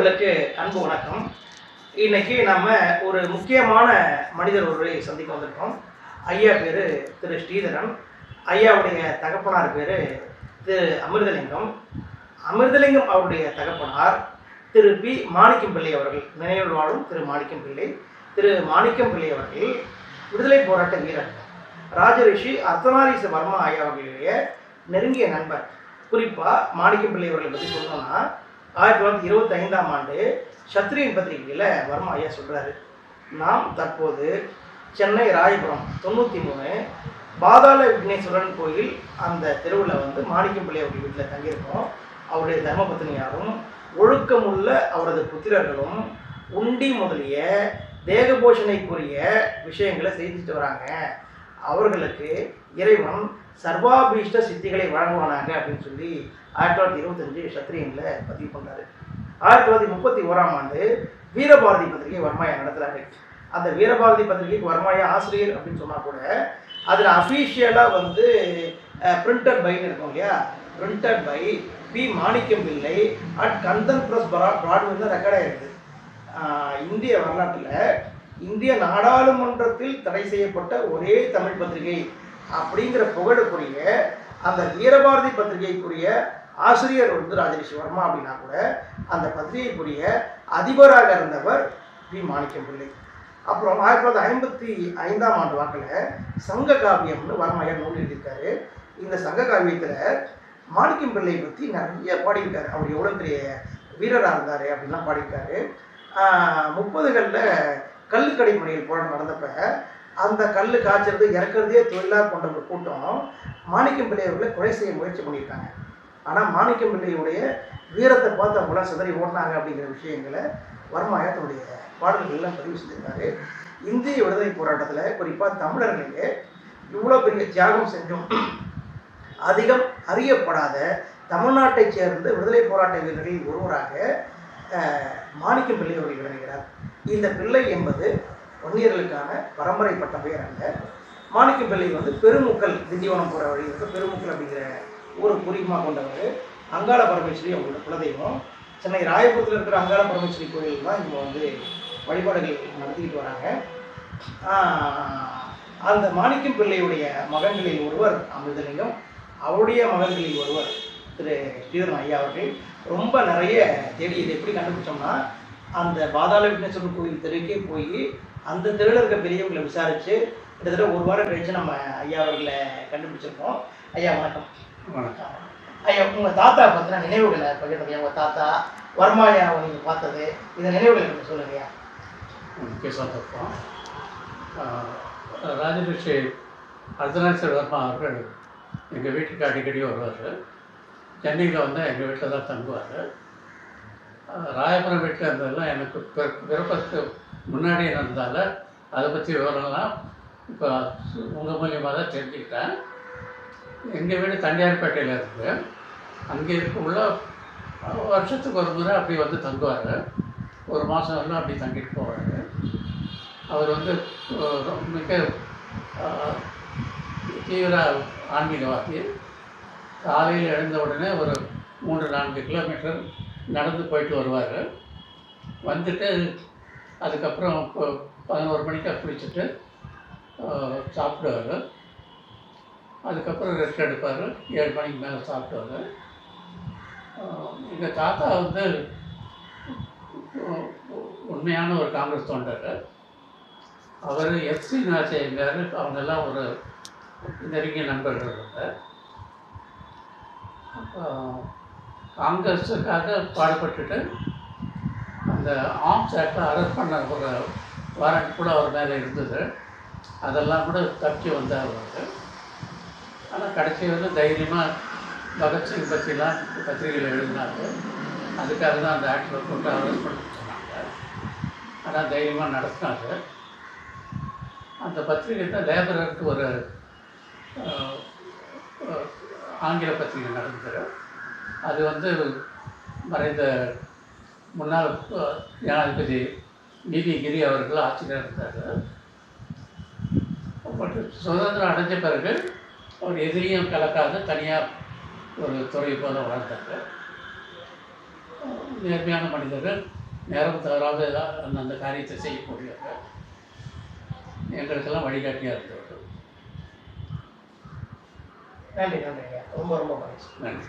உறவுகளுக்கு அன்பு வணக்கம். இன்னைக்கு நம்ம ஒரு முக்கியமான மனிதர் ஒருவரை சந்திக்க வந்திருக்கோம். ஐயா பேர் திரு ஸ்ரீதரன். ஐயாவுடைய தகப்பனார் பேர் திரு அமிர்தலிங்கம். அமிர்தலிங்கம் அவருடைய தகப்பனார் திரு பி மாணிக்கம் பிள்ளை அவர்கள். நினைவில் வாழும் திரு மாணிக்கம் பிள்ளை திரு மாணிக்கம் பிள்ளை அவர்கள் விடுதலை போராட்ட வீரர். ராஜரிஷி அர்த்தநாரீச வர்மா ஐயா அவர்களுடைய நெருங்கிய நண்பர். குறிப்பாக மாணிக்கம் பிள்ளை அவர்களை பற்றி சொல்லணும்னா ஆயிரத்தி தொள்ளாயிரத்தி இருபத்தி ஐந்தாம் ஆண்டு சத்ரியன் பத்திரிகையில் வர்மா ஐயா சொல்கிறாரு நாம் தற்போது சென்னை ராயபுரம் தொண்ணூற்றி மூணு பாதாள விக்னேஸ்வரன் கோயில் அந்த தெருவில் வந்து மாணிக்கம் பிள்ளை வீட்டில் தங்கியிருக்கோம். அவருடைய தர்மபத்தினியாரும் ஒழுக்கமுள்ள அவரது புத்திரர்களும் உண்டி முதலிய தேகபோஷணைக்குரிய விஷயங்களை செய்துட்டு வராங்க. அவர்களுக்கு இறைவன் சர்வாபீஷ்ட சித்திகளை வழங்குவானாங்க அப்படின்னு சொல்லி ஆயிரத்தி தொள்ளாயிரத்தி இருபத்தஞ்சு சத்திரியனில் பதிவு பண்ணுறாரு ஆயிரத்தி தொள்ளாயிரத்தி முப்பத்தி ஓராம் ஆண்டு வீரபாரதி பத்திரிகை வர்மாயா நடத்துகிறாரு அந்த வீரபாரதி பத்திரிகைக்கு வர்மாயா ஆசிரியர் அப்படின்னு சொன்னால் கூட அதில் அஃபீஷியலாக வந்து பிரிண்டட் பைன்னு இருக்கும் இல்லையா? Printed by P Manickam Pillai at Kandan press தான் ரெக்கார்ட் ஆயிருக்கு. இந்திய வரலாற்றில் இந்திய நாடாளுமன்றத்தில் தடை செய்யப்பட்ட ஒரே தமிழ் பத்திரிகை அப்படிங்கிற புகழுக்குரிய அந்த வீரபாரதி பத்திரிகைக்குரிய ஆசிரியர் வந்து ராஜரிஷி வர்மா அப்படின்னா கூட அந்த பத்திரிகைக்குரிய அதிபராக இருந்தவர் வி மாணிக்கம் பிள்ளை அப்புறம் ஆயிரத்தி தொள்ளாயிரத்தி ஐம்பத்தி ஐந்தாம் ஆண்டு வாக்கில் சங்க காவியம்னு வர்மையார் நூல் எழுதியிருக்காரு. இந்த சங்க காவியத்தில் மாணிக்கம் பிள்ளை பற்றி நிறைய பாடியிருக்காரு. அவர் எவ்வளோ பெரிய வீரராக இருந்தார் அப்படின்லாம் பாடியிருக்காரு. முப்பதுகளில் கல்லுக்கடை முறையில் போராட்டம் நடந்தப்ப அந்த கல் காய்ச்சறது இறக்குறதே தொழிலாக கொண்ட ஒரு கூட்டம் மாணிக்கம் பிள்ளை அவர்களை கொலை செய்ய முயற்சி பண்ணியிருக்காங்க. ஆனால் மாணிக்கம் பிள்ளையுடைய வீரத்தை பார்த்து அவங்களாம் சிதறி ஓடினாங்க அப்படிங்கிற விஷயங்களை வர்மாயா தன்னுடைய பாடல்கள்லாம் பதிவு செஞ்சிருக்காரு. இந்திய விடுதலை போராட்டத்தில் குறிப்பாக தமிழர்களே இவ்வளோ பெரிய தியாகம் செஞ்சும். அதிகம் அறியப்படாத தமிழ்நாட்டைச் சேர்ந்த விடுதலை போராட்ட வீரர்களில் ஒருவராக மாணிக்கம் பிள்ளை அவர்கள் இணைகிறார் இந்த பிள்ளை என்பது வன்னியர்களுக்கான பரம்பரைப்பட்ட பெயர் அல்ல. மாணிக்கம் பிள்ளை வந்து பெருமுக்கல் திண்டிவனம் போகிற வழி வந்து பெருமுக்கல் அப்படிங்கிற ஊரை பூர்வீகமாக கொண்டவர். அங்காள பரமேஸ்வரி அவங்களோட குலதெய்வம். சென்னை ராயபுரத்தில் இருக்கிற அங்காள பரமேஸ்வரி கோயில் தான் இங்கே வந்து வழிபாடுகள் நடத்திக்கிட்டு வராங்க. அந்த மாணிக்கம் பிள்ளையுடைய மகன்களில் ஒருவர் அமிர்தலிங்கம் அவருடைய மகன்களில் ஒருவர் திரு ஸ்ரீதரன் ஐயா அவர்கள். ரொம்ப நிறைய தேடி இதை எப்படி கண்டுபிடிச்சோம்னா அந்த பாதாள விக்னேஸ்வரர் கோயில் தெருக்கே போய் அந்த தெருவில் இருக்க பெரியவங்களை விசாரித்து கிட்டத்தட்ட ஒரு வாரம் கழிச்சு நம்ம ஐயா அவர்களை கண்டுபிடிச்சிருக்கோம். ஐயா வணக்கம். வணக்கம். ஐயா உங்கள் தாத்தா பற்றின நினைவுகளை பகிர்ந்தது உங்கள் தாத்தா வர்மாயாவை நீங்கள் பார்த்தது இந்த நினைவுகளை கொஞ்சம் சொல்லுங்கய்யா சந்தர்ப்பம். ராஜரிஷி அர்த்தநாசர் வர்மா அவர்கள் எங்கள் வீட்டுக்கு அடிக்கடி வருவார். சென்னையில் வந்து எங்கள் வீட்டில் தான் தங்குவார். ராயபுரம் வீட்டில் இருந்ததெல்லாம் எனக்கு பிறப்பதுக்கு முன்னாடி இருந்ததால் அதை பற்றி விவரம்லாம் இப்போ உங்கள் மூலியமாக தான் தெரிஞ்சுக்கிட்டேன். எங்கள் வீடு தண்டியார்பேட்டையில் இருக்குது அங்கே இருக்கக்குள்ள வருஷத்துக்கு ஒரு முறை அப்படி வந்து தங்குவார். ஒரு மாதம் வரலாம் அப்படி தங்கிட்டு போவார். அவர் வந்து மிக தீவிர ஆன்மீகவாதி. காலையில் எழுந்த உடனே ஒரு மூன்று நான்கு கிலோமீட்டர் நடந்து போயிட்டு வருவார். வந்துட்டு அதுக்கப்புறம் இப்போ பதினோரு மணிக்காக குளிச்சுட்டு சாப்பிடுவார். அதுக்கப்புறம் ரெஸ்ட் எடுப்பார். ஏழு மணிக்கு மேலே சாப்பிடுவார். எங்கள் தாத்தா வந்து உண்மையான ஒரு காங்கிரஸ் தொண்டர். அவர் எஸ் சி அவங்கெல்லாம் ஒரு நெருங்கிய நண்பர்கள். இருந்தார் காங்கிரஸுக்காக பாடுபட்டுட்டு அந்த ஆர்ம்ஸ் ஆக்டை அரெஸ்ட் பண்ண ஒரு வாரண்ட் கூட அவர் மேலே இருந்தது. அதெல்லாம் கூட தப்பி வந்தார் அவர். ஆனால் கடைசி வந்து தைரியமாக பகத்சிங் பற்றிலாம் பத்திரிகையில் எழுதினாங்க அதுக்காக தான் அந்த ஆக்டரை கொண்டு அரெஸ்ட் பண்ண சொன்னாங்க. ஆனால் தைரியமாக நடத்தினாங்க அந்த பத்திரிகை தான் லேபரருக்கு ஒரு ஆங்கில பத்திரிகை நடந்தது. அது வந்து மறைந்த முன்னாள் ஜனாதிபதி நீதி கிரி அவர்கள் ஆட்சியில் இருந்தார் பட் சுதந்திரம் அடைஞ்ச பிறகு அவர் எதிரியும் கலக்காத தனியாக ஒரு துறை போல வளர்ந்தாங்க நேர்மையான மனிதர்கள் நேரம் தவறாத ஏதாவது அந்தந்த காரியத்தை செய்யக்கூடியவர்கள் எங்களுக்கெல்லாம் வழிகாட்டியாக இருந்தவர்கள். நன்றி நன்றி ரொம்ப ரொம்ப மகிழ்ச்சி. நன்றி.